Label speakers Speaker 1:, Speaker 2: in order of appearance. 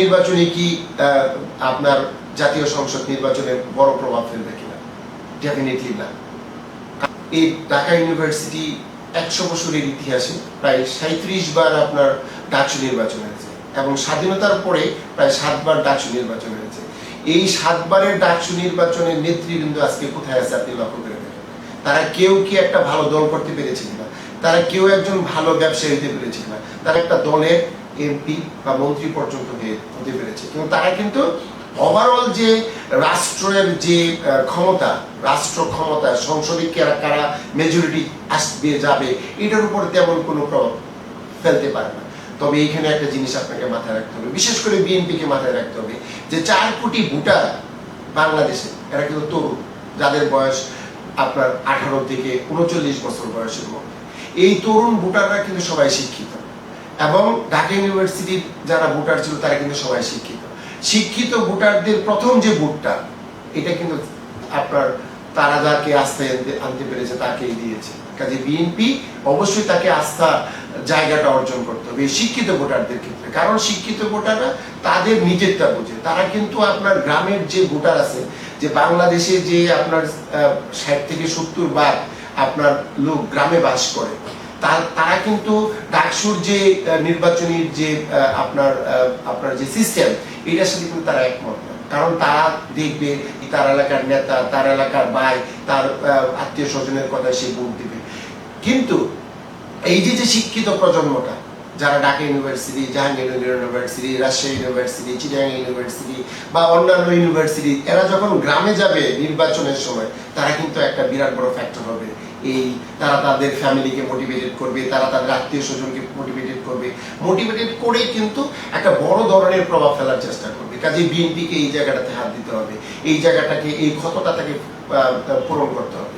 Speaker 1: নির্বাচনে কি আপনার জাতীয় সংসদ নির্বাচনে বড় প্রভাব ফেলবে কিনা? ডেফিনেটলি না। এই ঢাকা ইউনিভার্সিটি একশো বছরের ইতিহাসে প্রায় সাঁত্রিশ বার আপনার নির্বাচন হয়েছে এবং স্বাধীনতার পরে প্রায় সাতবার ডাকসু নির্বাচন হয়েছে। এই সাতবারের ডাকসু নির্বাচনের নেতৃবৃন্দ আজকে কোথায় আছে আপনি লক্ষ্য করে দেখেন। তারা কেউ কি একটা ভালো দল করতে পেরেছে কিনা? তারা কেউ একজন ভালো ব্যবসায়ী হতে পেরেছে কিনা? তারা একটা দলের এমপি বা মন্ত্রী পর্যন্ত হতে পেরেছে। কিন্তু তারা কিন্তু ওভারঅল যে রাষ্ট্রের যে ক্ষমতা, রাষ্ট্র ক্ষমতা, সংসদে কারা কারা মেজরিটি আসবে যাবে, এটার উপর তেমন কোনো প্রভাব ফেলতে পারে না। তবে এইখানে একটা জিনিস আপনাকে মাথায় রাখতে হবে, বিশেষ করে বিএনপিকে মাথায় রাখতে হবে যে চার কোটি ভোটার বাংলাদেশে, এরা কিন্তু তরুণ, যাদের বয়স আপনার আঠারো থেকে উনচল্লিশ বছর বয়সের মধ্যে। এই তরুণ ভোটাররা কিন্তু সবাই শিক্ষিত। এবং ঢাকা ইউনিভার্সিটির যারা ভোটার ছিল, তারা কিন্তু সবাই শিক্ষিত। শিক্ষিত ভোটারদের প্রথম যে ভোটটা, এটা কিন্তু আপনার তারা যাকে আস্থায় আনতে- পেরেছে, তাকেই দিয়েছে। কাজে বিএনপি অবশ্যই তাকে আস্থা, জায়গাটা অর্জন করতে হবে শিক্ষিত ভোটারদের ক্ষেত্রে। কারণ শিক্ষিত ভোটাররা তাদের নিজেরটা বোঝে। তারা কিন্তু আপনার গ্রামের যে ভোটার আছে, যে বাংলাদেশে যে আপনার ষাট থেকে সত্তর বার আপনার লোক গ্রামে বাস করে তারা কিন্তু ডাকসুর যে আহ, নির্বাচনী যে আপনার আপনার যে সিস্টেম এটার সাথে কিন্তু তারা একমত কারণ তারা দেখবে তার এলাকার নেতা তার এলাকার ভাই তার আত্মীয় স্বজনের কথা সে ভোট দিবে। কিন্তু এই যে যে শিক্ষিত প্রজন্মটা যারা Dhaka university Jahangirnagar university Rajshahi university Chittagong university বা অন্যান্য ইউনিভার্সিটি এরা যখন গ্রামে যাবে নির্বাচনের সময় তারা কিন্তু একটা বিরাট বড় ফ্যাক্টর হবে। এই তারা তাদের ফ্যামিলিকে মোটিভেটেড করবে, তারা তাদের আত্মীয় স্বজনকে মোটিভেটেড করবে। মোটিভেটেড করে কিন্তু একটা বড় ধরনের প্রভাব ফেলার চেষ্টা করবে। কাজে বিএনপিকে এই জায়গাটাতে হাত দিতে হবে। এই জায়গাটাকে, এই ক্ষতটা তাকে পূরণ করতে হবে।